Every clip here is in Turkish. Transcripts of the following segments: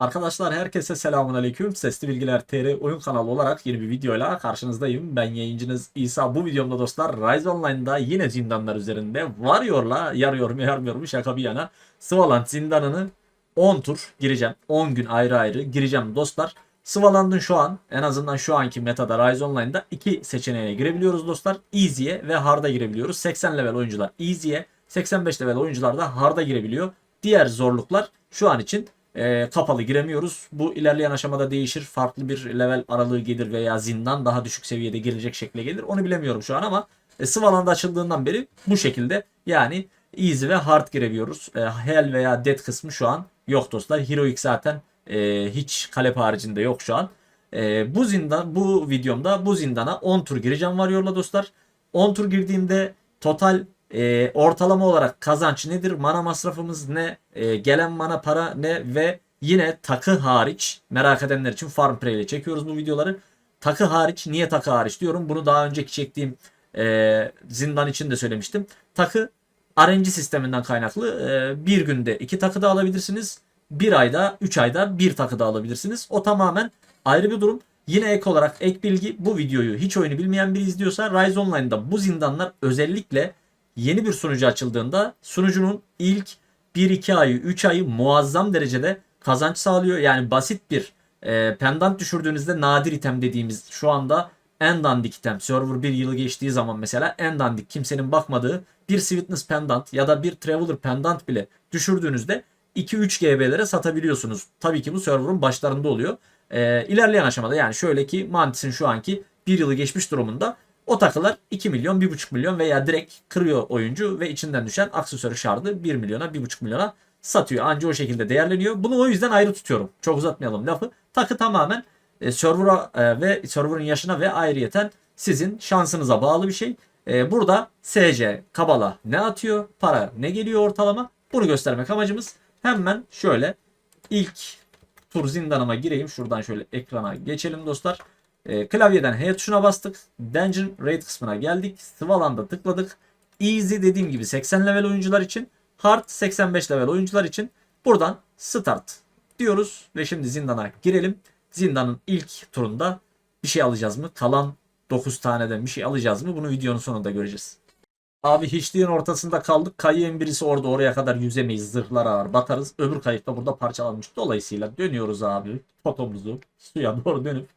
Arkadaşlar herkese selamun aleyküm. Sesli Bilgiler TR oyun kanalı olarak yeni bir videoyla karşınızdayım. Ben yayıncınız İsa. Bu videomda dostlar Rise Online'da yine zindanlar üzerinde Warrior'la yarıyor mu yarmıyor mu şaka bir yana Svaland zindanını 10 tur gireceğim. 10 gün ayrı ayrı gireceğim dostlar. Svaland'ın şu an en azından şu anki metada Rise Online'da iki seçeneğe girebiliyoruz dostlar. Easy'ye ve Hard'a girebiliyoruz. 80 level oyuncular Easy'ye, 85 level oyuncular da Hard'a girebiliyor. Diğer zorluklar şu an için e, kapalı giremiyoruz. Bu ilerleyen aşamada değişir. Farklı bir level aralığı gelir veya zindan daha düşük seviyede gelecek şekle gelir. Onu bilemiyorum şu an ama e, Svaland açıldığından beri bu şekilde yani easy ve hard girebiliyoruz. E, hell veya dead kısmı şu an yok dostlar. Heroic zaten e, hiç kalep haricinde yok şu an. E, bu zindan bu videomda bu zindana 10 tur gireceğim Warrior'la dostlar. 10 tur girdiğimde total e, ortalama olarak kazanç nedir? Mana masrafımız ne? E, gelen mana para ne? Ve yine takı hariç merak edenler için Farm Prey ile çekiyoruz bu videoları. Takı hariç niye takı hariç diyorum. Bunu daha önceki çektiğim e, zindan için de söylemiştim. Takı RNG sisteminden kaynaklı e, bir günde iki takı da alabilirsiniz. Bir ayda, üç ayda bir takı da alabilirsiniz. O tamamen ayrı bir durum. Yine ek olarak ek bilgi bu videoyu hiç oyunu bilmeyen biri izliyorsa Rise Online'da bu zindanlar özellikle yeni bir sunucu açıldığında sunucunun ilk 1-2 ayı 3 ayı muazzam derecede kazanç sağlıyor. Yani basit bir e, pendant düşürdüğünüzde nadir item dediğimiz şu anda en dandik item. Server bir yılı geçtiği zaman mesela en dandik kimsenin bakmadığı bir Sweetness pendant ya da bir Traveler pendant bile düşürdüğünüzde 2-3 GB'lere satabiliyorsunuz. Tabii ki bu server'ın başlarında oluyor. E, ilerleyen aşamada yani şöyle ki Mantis'in şu anki bir yılı geçmiş durumunda o takılar 2 milyon, 1,5 milyon veya direkt kırıyor oyuncu ve içinden düşen aksesuarı şardı 1 milyona, 1,5 milyona satıyor. Anca o şekilde değerleniyor. Bunu o yüzden ayrı tutuyorum. Çok uzatmayalım lafı. Takı tamamen e, server'a e, ve server'ın yaşına ve ayrıyeten sizin şansınıza bağlı bir şey. E, burada SC, Kabala ne atıyor, para ne geliyor ortalama bunu göstermek amacımız. Hemen şöyle ilk tur zindanıma gireyim. Şuradan şöyle ekrana geçelim dostlar. E, klavyeden H tuşuna bastık. Dungeon Raid kısmına geldik. Svaland'a tıkladık. Easy dediğim gibi 80 level oyuncular için. Hard 85 level oyuncular için. Buradan Start diyoruz. Ve şimdi zindana girelim. Zindanın ilk turunda bir şey alacağız mı? Kalan 9 taneden bir şey alacağız mı? Bunu videonun sonunda göreceğiz. Abi hiçliğin ortasında kaldık. Kayığın birisi orada oraya kadar yüzemeyiz. Zırhlar ağır batarız. Öbür kayık da burada parçalanmış. Dolayısıyla dönüyoruz abi. Fotomuzu suya doğru dönüp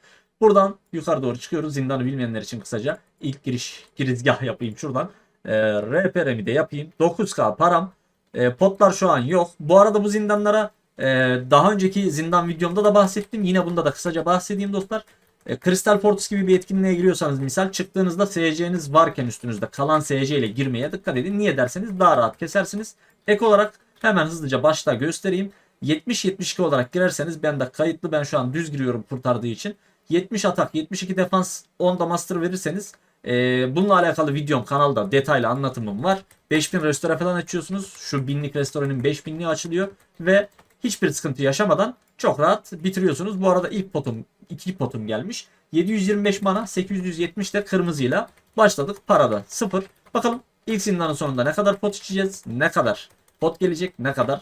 Buradan yukarı doğru çıkıyoruz. Zindanı bilmeyenler için kısaca ilk giriş girizgah yapayım şuradan. E, RPR'mi de yapayım. 9K param. E, potlar şu an yok. Bu arada bu zindanlara e, daha önceki zindan videomda da bahsettim. Yine bunda da kısaca bahsedeyim dostlar. E, Crystal Fortress gibi bir etkinliğe giriyorsanız misal çıktığınızda SC'niz varken üstünüzde kalan SC ile girmeye dikkat edin. Niye derseniz daha rahat kesersiniz. Ek olarak hemen hızlıca başta göstereyim. 70-72 olarak girerseniz ben de kayıtlı ben şu an düz giriyorum kurtardığı için. 70 atak, 72 defans, 10 da master verirseniz e, bununla alakalı videom kanalda detaylı anlatımım var. 5000 restore falan açıyorsunuz. Şu binlik restoranın 5000'liği açılıyor ve hiçbir sıkıntı yaşamadan çok rahat bitiriyorsunuz. Bu arada ilk potum, iki potum gelmiş. 725 mana, 870 de kırmızıyla başladık. Parada 0. Bakalım ilk zindanın sonunda ne kadar pot içeceğiz, ne kadar pot gelecek, ne kadar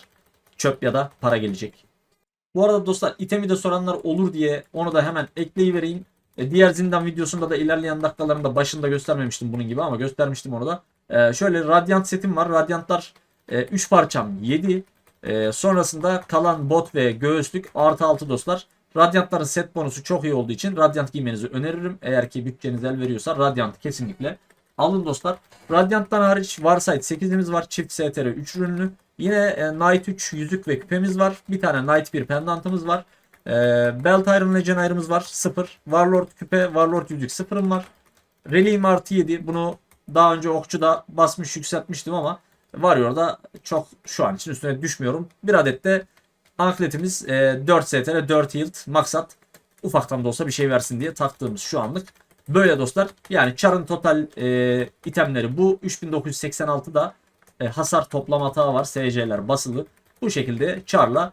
çöp ya da para gelecek. Bu arada dostlar itemi de soranlar olur diye onu da hemen ekleyivereyim. E, diğer zindan videosunda da ilerleyen dakikalarında başında göstermemiştim bunun gibi ama göstermiştim onu da. E, şöyle Radiant setim var. Radiantlar e, 3 parçam 7. E, sonrasında kalan bot ve göğüslük artı 6 dostlar. Radiantların set bonusu çok iyi olduğu için Radiant giymenizi öneririm. Eğer ki bütçeniz el veriyorsa Radiant kesinlikle alın dostlar. Radiant'tan hariç Warsight 8'imiz var. Çift STR 3 ürünlü. Yine e, Knight 3 yüzük ve küpemiz var. Bir tane Knight 1 pendantımız var. E, Belt Iron Legionnary'ımız var. 0. Warlord küpe, Warlord yüzük 0'ım var. Reliğim artı 7. Bunu daha önce okçuda basmış yükseltmiştim ama Warrior'da çok şu an için üstüne düşmüyorum. Bir adet de ankletimiz e, 4 STR 4 yield maksat ufaktan da olsa bir şey versin diye taktığımız şu anlık. Böyle dostlar. Yani Char'ın total e, itemleri bu. 3986'da e, hasar toplam hata var. SC'ler basılı. Bu şekilde Char'la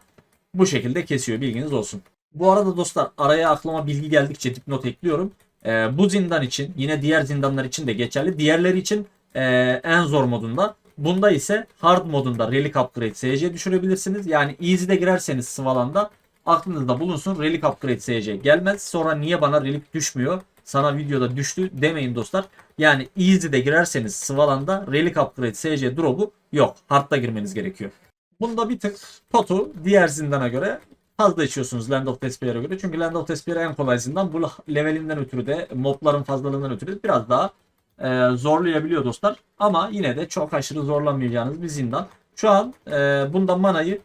bu şekilde kesiyor. Bilginiz olsun. Bu arada dostlar araya aklıma bilgi geldikçe dipnot ekliyorum. E, bu zindan için yine diğer zindanlar için de geçerli. Diğerleri için e, en zor modunda. Bunda ise hard modunda relic upgrade SC düşürebilirsiniz. Yani easy'de girerseniz Svalan'da aklınızda bulunsun. Relic Upgrade SC gelmez. Sonra niye bana Relic düşmüyor? Sana videoda düştü demeyin dostlar. Yani Easy'de girerseniz Svalan'da Relic Upgrade SC drop'u yok. Hard'da girmeniz gerekiyor. Bunda bir tık potu diğer zindana göre fazla içiyorsunuz Land of Despaire'e göre. Çünkü Land of Despair en kolay zindan. Bu levelinden ötürü de mobların fazlalığından ötürü de biraz daha e, zorlayabiliyor dostlar. Ama yine de çok aşırı zorlanmayacağınız bir zindan. Şu an e, bunda manayı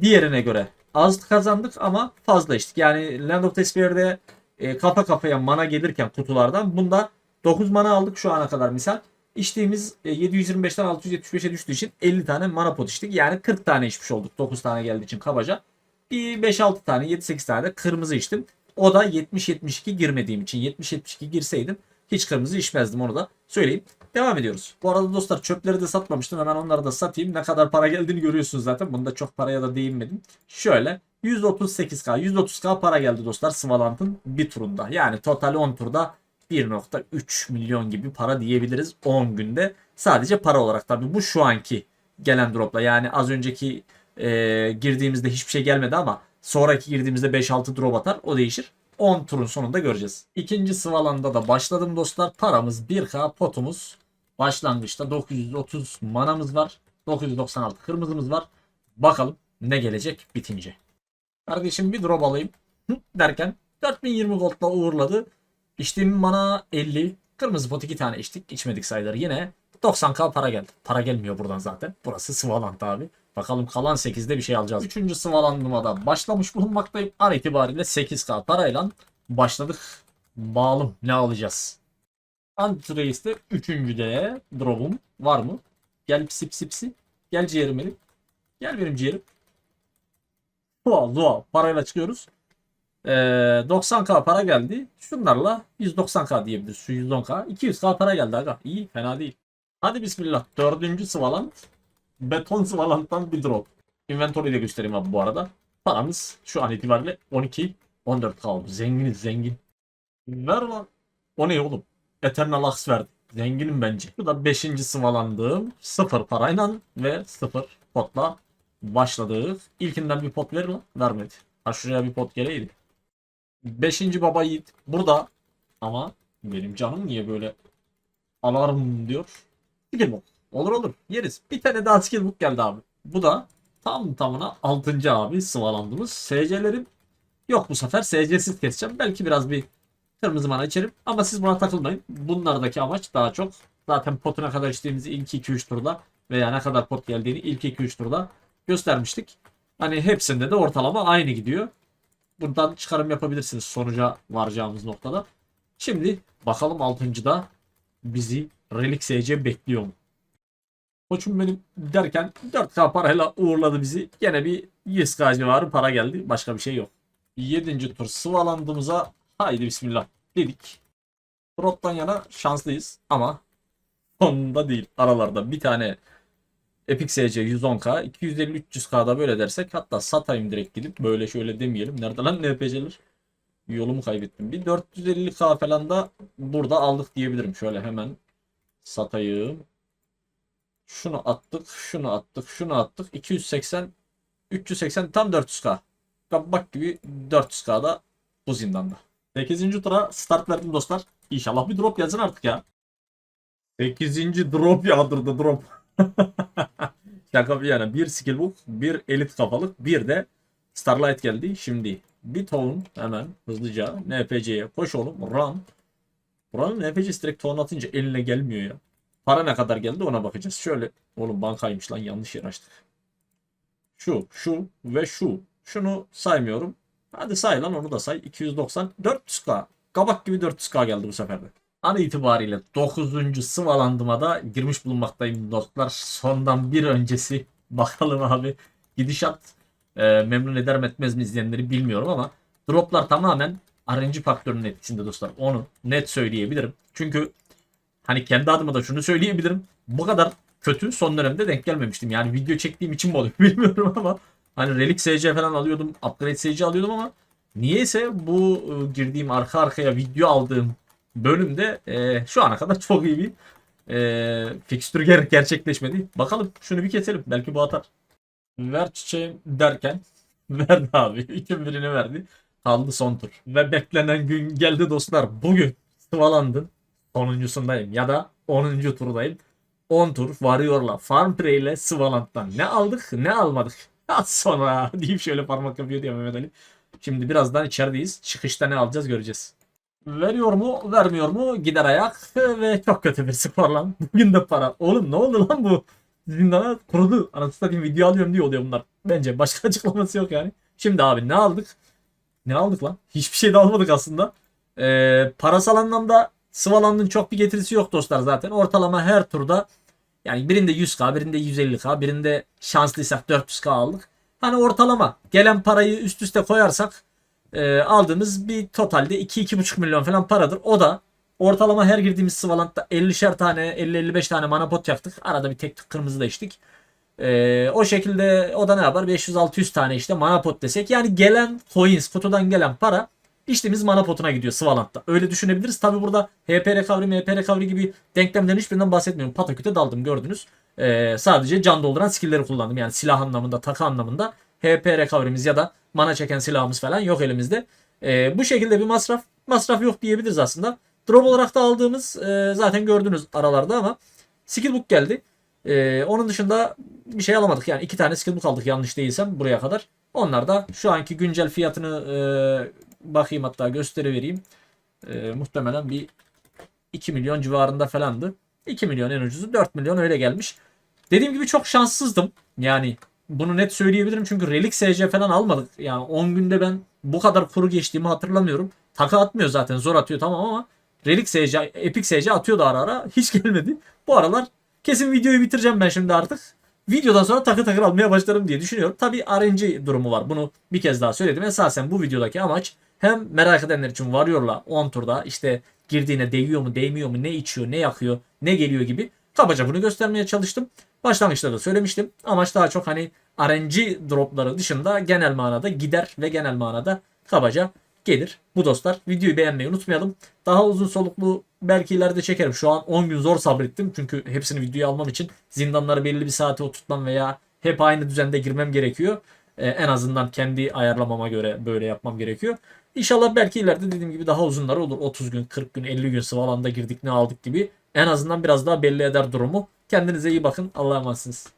diğerine göre az kazandık ama fazla içtik. Yani Land of Despaire'de e, kafa kafaya mana gelirken kutulardan bunda 9 mana aldık şu ana kadar misal. İçtiğimiz e, 725'ten 675'e düştüğü için 50 tane mana pot içtik. Yani 40 tane içmiş olduk 9 tane geldiği için kabaca. Bir 5-6 tane 7-8 tane de kırmızı içtim. O da 70-72 girmediğim için 70-72 girseydim hiç kırmızı içmezdim onu da söyleyeyim. Devam ediyoruz. Bu arada dostlar çöpleri de satmamıştım. Hemen onları da satayım. Ne kadar para geldiğini görüyorsunuz zaten. Bunda çok paraya da değinmedim. Şöyle 138k 130k para geldi dostlar Svalant'ın bir turunda. Yani total 10 turda 1.3 milyon gibi para diyebiliriz 10 günde. Sadece para olarak tabii bu şu anki gelen dropla. Yani az önceki e, girdiğimizde hiçbir şey gelmedi ama sonraki girdiğimizde 5-6 drop atar o değişir. 10 turun sonunda göreceğiz. İkinci sıvalanda da başladım dostlar. Paramız 1k potumuz başlangıçta 930 manamız var. 996 kırmızımız var. Bakalım ne gelecek bitince. Kardeşim bir drop alayım derken 4020 gold'la uğurladı. İçtiğim mana 50. Kırmızı pot 2 tane içtik. içmedik sayıları yine. 90k para geldi. Para gelmiyor buradan zaten. Burası Svaland abi. Bakalım kalan 8'de bir şey alacağız. Üçüncü Svaland'ıma da başlamış bulunmaktayım. An itibariyle 8k parayla başladık. Bağlım ne alacağız? Antrace'de üçüncüde drop'um var mı? Gel pisi pisi pisi. Gel ciğerim benim. Gel benim ciğerim. Dua dua. Parayla çıkıyoruz. Ee, 90k para geldi. Şunlarla 190k diyebiliriz. Şu 110k. 200k para geldi aga. İyi fena değil. Hadi bismillah. Dördüncü Svaland. Beton Svaland'dan bir drop. Inventory'i de göstereyim abi bu arada. Paramız şu an itibariyle 12 14 kaldı. Zenginiz zengin. Ver lan. O ne oğlum? Eternal Axe verdi. Zenginim bence. Bu da 5. sıvalandığım sıfır parayla ve sıfır potla başladık. İlkinden bir pot verir lan. Vermedi. Ha şuraya bir pot geleydi. 5. baba yiğit burada ama benim canım niye böyle alarm diyor. Skill book. Olur olur yeriz. Bir tane daha skill book geldi abi. Bu da tam tamına 6. abi sıvalandığımız. SC'lerim yok bu sefer SC'siz keseceğim. Belki biraz bir kırmızı mana içerim. Ama siz buna takılmayın. Bunlardaki amaç daha çok zaten potuna kadar içtiğimizi ilk 2-3 turda veya ne kadar pot geldiğini ilk 2-3 turda göstermiştik. Hani hepsinde de ortalama aynı gidiyor. Buradan çıkarım yapabilirsiniz sonuca varacağımız noktada. Şimdi bakalım 6.da bizi Relic SC bekliyor mu? Koçum benim derken 4K parayla uğurladı bizi. Gene bir 100K civarı para geldi. Başka bir şey yok. 7. tur sıvalandığımıza haydi bismillah dedik. Drop'tan yana şanslıyız ama sonunda değil. Aralarda bir tane Epic SC 110K, 250-300K'da böyle dersek hatta satayım direkt gidip böyle şöyle demeyelim. Nerede lan NPC'ler? Yolumu kaybettim. Bir 450K falan da burada aldık diyebilirim. Şöyle hemen satayım. Şunu attık, şunu attık, şunu attık. 280, 380 tam 400K. Bak gibi 400K'da bu zindanda. 8. tura start verdim dostlar. İnşallah bir drop yazın artık ya. 8. drop yağdırdı drop. Şaka bir yana. Bir skill book, bir elit kafalık, bir de Starlight geldi. Şimdi bir tohum hemen hızlıca NPC'ye koş oğlum. Run. Buranın NPC'si direkt tohum atınca eline gelmiyor ya. Para ne kadar geldi ona bakacağız. Şöyle oğlum bankaymış lan yanlış yer açtık. Şu, şu ve şu. Şunu saymıyorum. Hadi say lan onu da say. 290 400k. Kabak gibi 400k geldi bu sefer de. An itibariyle 9. sıvalandıma da girmiş bulunmaktayım dostlar. Sondan bir öncesi bakalım abi. Gidişat e, memnun eder mi etmez mi izleyenleri bilmiyorum ama droplar tamamen RNG faktörünün etkisinde dostlar. Onu net söyleyebilirim. Çünkü hani kendi adıma da şunu söyleyebilirim. Bu kadar kötü son dönemde denk gelmemiştim. Yani video çektiğim için mi oluyor bilmiyorum ama hani Relic SC falan alıyordum. Upgrade SC alıyordum ama niyeyse bu e, girdiğim arka arkaya video aldığım bölümde e, şu ana kadar çok iyi bir e, fikstür ger- gerçekleşmedi. Bakalım şunu bir keselim. Belki bu atar. Ver çiçeğim derken Verdi abi. İkin birini verdi. Kaldı son tur. Ve beklenen gün geldi dostlar. Bugün sıvalandın. Sonuncusundayım ya da 10. turdayım. 10 tur Warrior'la Farmprey ile Swaland'dan ne aldık ne almadık. Az sonra deyip şöyle parmak yapıyor diye Mehmet Ali. Şimdi birazdan içerideyiz. Çıkışta ne alacağız göreceğiz. Veriyor mu vermiyor mu gider ayak ve çok kötü bir skor lan. Bugün de para. Oğlum ne oldu lan bu? Zindana kurudu. Anasını satayım video alıyorum diye oluyor bunlar. Bence başka açıklaması yok yani. Şimdi abi ne aldık? Ne aldık lan? Hiçbir şey de almadık aslında. Ee, parasal anlamda Swaland'ın çok bir getirisi yok dostlar zaten. Ortalama her turda yani birinde 100k, birinde 150k, birinde şanslıysak 400k aldık. Hani ortalama gelen parayı üst üste koyarsak e, aldığımız bir totalde 2-2,5 milyon falan paradır. O da ortalama her girdiğimiz Swaland'da 50'şer tane 50-55 tane mana pot yaktık. Arada bir tek tık kırmızı da içtik. E, o şekilde o da ne yapar? 500-600 tane işte mana pot desek. Yani gelen coins kutudan gelen para içtiğimiz mana potuna gidiyor Swaland'da. Öyle düşünebiliriz. Tabi burada HP recovery, MP recovery gibi denklemlerin hiçbirinden bahsetmiyorum. Pataküte daldım gördünüz. Ee, sadece can dolduran skill'leri kullandım. Yani silah anlamında, takı anlamında HP recovery'miz ya da mana çeken silahımız falan yok elimizde. Ee, bu şekilde bir masraf masraf yok diyebiliriz aslında. Drop olarak da aldığımız e, zaten gördünüz aralarda ama skill book geldi. Ee, onun dışında bir şey alamadık. Yani iki tane skill book aldık yanlış değilsem buraya kadar. Onlar da şu anki güncel fiyatını e, bakayım hatta gösterivereyim. E, muhtemelen bir 2 milyon civarında falandı. 2 milyon en ucuzu 4 milyon öyle gelmiş. Dediğim gibi çok şanssızdım. Yani bunu net söyleyebilirim çünkü Relic SC falan almadık. Yani 10 günde ben bu kadar kuru geçtiğimi hatırlamıyorum. Takı atmıyor zaten zor atıyor tamam ama Relic SC, Epic SC atıyordu ara ara. Hiç gelmedi. Bu aralar kesin videoyu bitireceğim ben şimdi artık. Videodan sonra takı takır almaya başlarım diye düşünüyorum. Tabi RNG durumu var. Bunu bir kez daha söyledim. Esasen bu videodaki amaç hem merak edenler için Warrior'la 10 turda işte girdiğine değiyor mu değmiyor mu ne içiyor ne yakıyor ne geliyor gibi kabaca bunu göstermeye çalıştım. Başlangıçta da söylemiştim. Amaç daha çok hani RNG dropları dışında genel manada gider ve genel manada kabaca gelir. Bu dostlar videoyu beğenmeyi unutmayalım. Daha uzun soluklu belki ileride çekerim. Şu an 10 gün zor sabrettim. Çünkü hepsini videoya almam için zindanları belli bir saate oturtmam veya hep aynı düzende girmem gerekiyor. Ee, en azından kendi ayarlamama göre böyle yapmam gerekiyor. İnşallah belki ileride dediğim gibi daha uzunları olur. 30 gün, 40 gün, 50 gün sıvı alanda girdik ne aldık gibi. En azından biraz daha belli eder durumu. Kendinize iyi bakın. Allah'a emanetsiniz.